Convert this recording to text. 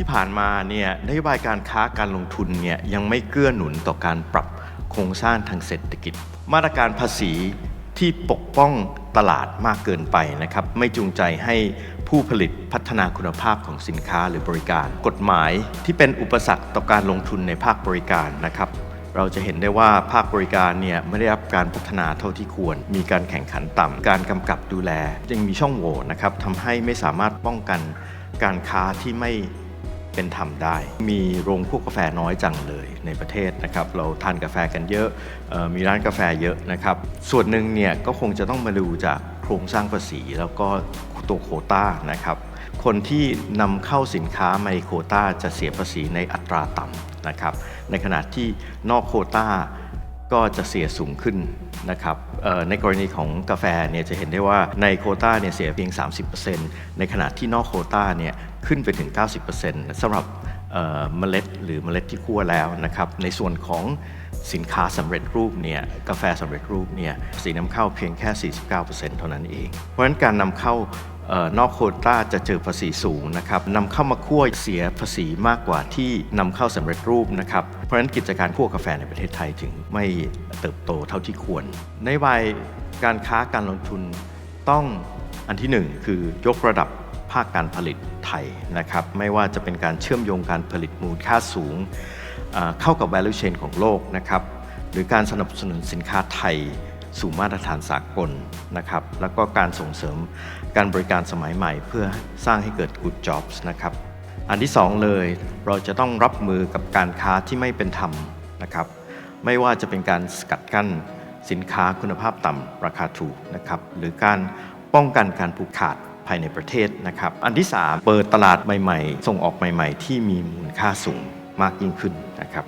ที่ผ่านมาเนี่ยนโยบายการค้าการลงทุนเนี่ยยังไม่เกื้อหนุนต่อการปรับโครงสร้างทางเศรษฐกิจ มาตรการภาษีที่ปกป้องตลาดมากเกินไปนะครับ ไม่จูงใจให้ผู้ผลิตพัฒนาคุณภาพของสินค้าหรือบริการ กฎหมายที่เป็นอุปสรรคต่อการลงทุนในภาคบริการนะครับ เราจะเห็นได้ว่าภาคบริการเนี่ยไม่ได้รับการพัฒนาเท่าที่ควร มีการแข่งขันต่ำการกำกับดูแล ยังมีช่องโหว่นะครับทำให้ไม่สามารถป้องกันการค้าที่ไม่ เป็นธรรมได้ มีโรงคั่วกาแฟน้อยจังเลยในประเทศนะครับ เราทานกาแฟกันเยอะออมีร้านกาแฟเยอะนะครับ ส่วนหนึ่งเนี่ยก็คงจะต้องมาดูจากโครงสร้างภาษี แล้วก็ตัวโคต้านะครับ คนที่นำเข้าสินค้าในโคต้าจะเสียภาษีในอัตราต่ำนะครับ ในขณะที่นอกโคต้า ก็จะเสียสูงขึ้นนะครับในกรณีของกาแฟเนี่ยจะเห็นได้ว่าในโคต้าเนี่ยเสียเพียง 30%ในขณะที่นอกโคต้าเนี่ยขึ้นไปถึง 90%สำหรับเมล็ดหรือเมล็ดที่คั่วแล้วนะครับในส่วนของสินค้าสำเร็จรูปเนี่ยกาแฟสำเร็จรูปเนี่ยสีนำเข้าเพียงแค่ 49%เท่านั้นเอง เพราะฉะนั้นการนำเข้า นอกโควต้าจะเจอภาษีสูงนะครับนำเข้ามาคั่วเสียภาษีมากกว่าที่นำเข้าสำเร็จรูปนะครับ เพราะฉะนั้นกิจการคั่วกาแฟในประเทศไทยจึงไม่เติบโตเท่าที่ควร ในวัยการค้าการลงทุนต้องอันที่หนึ่งคือยกระดับภาคการผลิตไทยนะครับ ไม่ว่าจะเป็นการเชื่อมโยงการผลิตมูลค่าสูง เข้ากับ value chain ของโลกนะครับ หรือการสนับสนุนสินค้าไทย สู่มาตรฐานสากลนะครับ แล้วก็การส่งเสริมการบริการสมัยใหม่ เพื่อสร้างให้เกิด good jobs นะครับ อันที่สองเลยเราจะต้องรับมือกับการค้าที่ไม่เป็นธรรมนะครับ ไม่ว่าจะเป็นการสกัดกั้นสินค้าคุณภาพต่ำราคาถูกนะครับ หรือการป้องกันการผูกขาดภายในประเทศนะครับ อันที่สามเปิดตลาดใหม่ ๆ ส่งออกใหม่ ๆ ที่มีมูลค่าสูงมากยิ่งขึ้นนะครับ